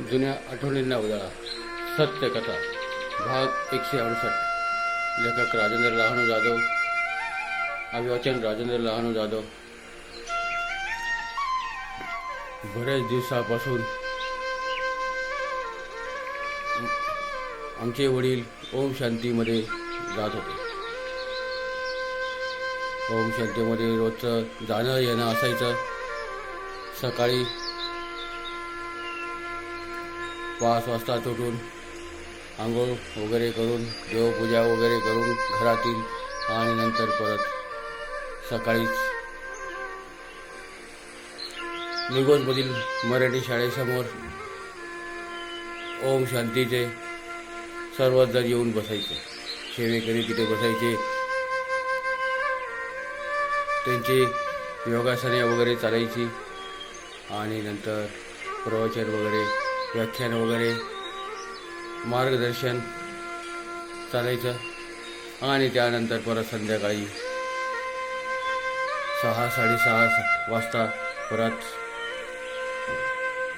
जुन्या आठवणींना उजाळा सत्यकथा भाग एकशे अडुसष्ट. लेखक राजेंद्र लहानू जाधव. अभिवाचन राजेंद्र लहानू जाधव. बऱ्याच दिवसापासून आमचे वडील ओम शांतीमध्ये जात होते. ओम शांतीमध्ये रोजचं जाणं येणं असायचं. सकाळी पाच वाजता उठून आंघोळ वगैरे करून देवपूजा वगैरे करून घरातील आणि नंतर परत सकाळीच निगोजमधील मराठी शाळेसमोर ओम शांतीचे सर्वच जण येऊन बसायचे. सेवेकरी तिथे बसायचे. त्यांची योगासने वगैरे चालायची. आणि नंतर प्रवचन वगैरे व्याख्यान वगैरे मार्गदर्शन चालायचं. आणि त्यानंतर परत संध्याकाळी सहा साडेसहा वाजता परत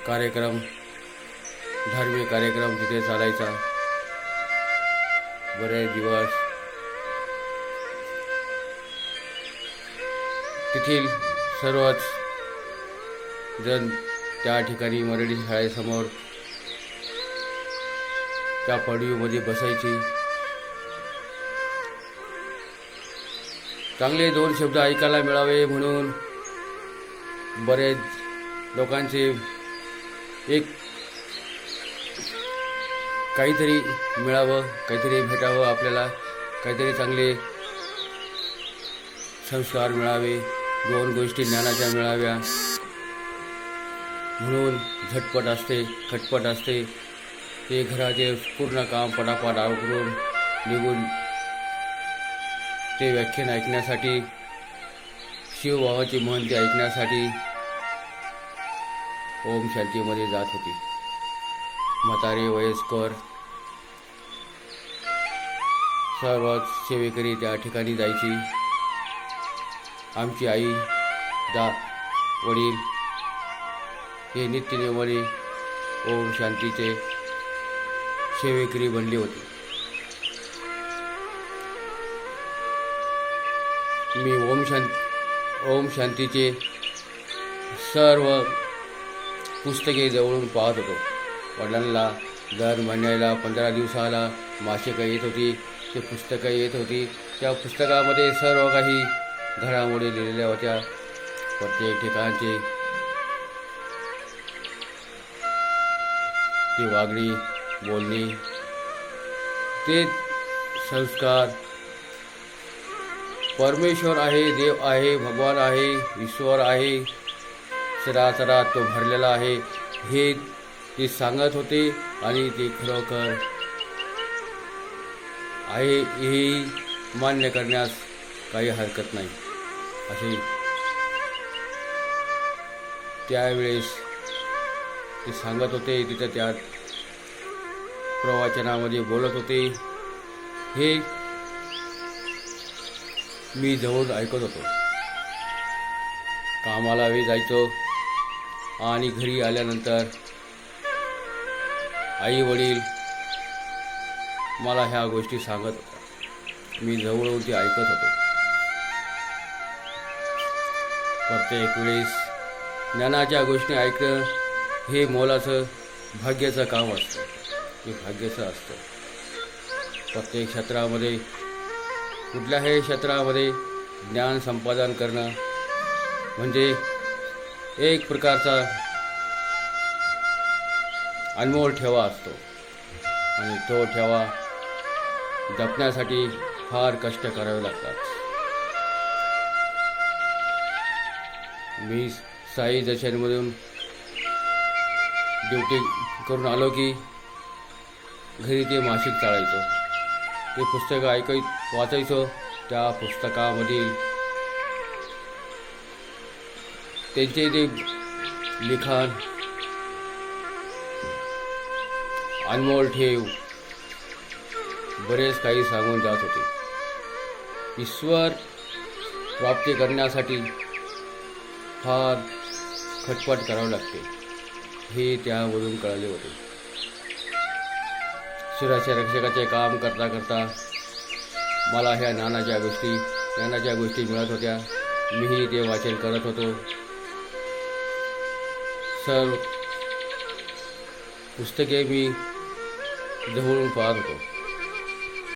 कार्यक्रम धार्मिक कार्यक्रम तिथे चालायचा. बरेच दिवस. तेथील सर्वच जण त्या ठिकाणी मराठी शाळेसमोर त्या पडवीमध्ये बसायची. चांगले दोन शब्द ऐकायला मिळावे म्हणून बरेच लोकांचे एक काहीतरी मिळावं काहीतरी भेटावं आपल्याला काहीतरी चांगले संस्कार मिळावे दोन गोष्टी ज्ञानाच्या मिळाव्या. म्हणून झटपट असते खटपट असते. ते घराचे पूर्ण काम पटापट आवरून निघून ते व्याख्यान ऐकण्यासाठी शिवभावाची महंती ऐकण्यासाठी ओम शांतीमध्ये जात होती. म्हातारे वयस्कर सर्वच सेवेकरी त्या ठिकाणी जायची. आमची आई दा वडील हे नित्यनेवणी ओम शांतीचे सेवेकरी बनले होते. मी ओम शांती ओम शांतीचे सर्व पुस्तके जवळून पाहत होतो. वडिलांना दर महिन्याला पंधरा दिवसाला मासिकं येत होती ते पुस्तकं येत होती. त्या पुस्तकामध्ये सर्व काही घडामोडी लिहिलेल्या होत्या. प्रत्येक ठिकाणचे ती वागणी बोलणी ते संस्कार परमेश्वर आहे देव आहे भगवान आहे ईश्वर आहे सरासरा तो भरलेला आहे. हे ते सांगत होते आणि ते खरोखर आहे हे मान्य करण्यास काही हरकत नाही. असे त्यावेळेस ते सांगत होते तिथं त्या प्रवचनामध्ये बोलत होते. हे मी जवळ ऐकत होतो. कामाला वेळ जायचो आणि घरी आल्यानंतर आई वडील मला ह्या गोष्टी सांगत होत्या. मी जवळून ते ऐकत होतो. प्रत्येक वेळेस ज्ञानाच्या गोष्टी ऐकणं हे मोलाचं भाग्याचं काम असतं. हे भाग्याचं असतं. प्रत्येक क्षेत्रामध्ये कुठल्याही क्षेत्रामध्ये ज्ञान संपादन करणं म्हणजे एक प्रकारचा अनमोल ठेवा असतो. आणि तो ठेवा जपण्यासाठी फार कष्ट करावे लागतात. मी साई दर्शनमधून ड्युटी करून आलो की घरी ते मासिक चाळायचं ते पुस्तकं ऐकाय वाचायचो. त्या पुस्तकामधील त्यांचे ते लिखाण अनमोल ठेव बरेच काही सांगून जात होते. ईश्वर प्राप्ती करण्यासाठी फार खटपट करावी लागते. हे त्यावरून कळले होते. शिराच्या रक्षकाचे काम करता करता मला ह्या ज्ञानाच्या गोष्टी ज्ञानाच्या गोष्टी मिळत होत्या. मीही ते वाचन करत होतो. सर्व पुस्तके मी जवळून पाहत होतो.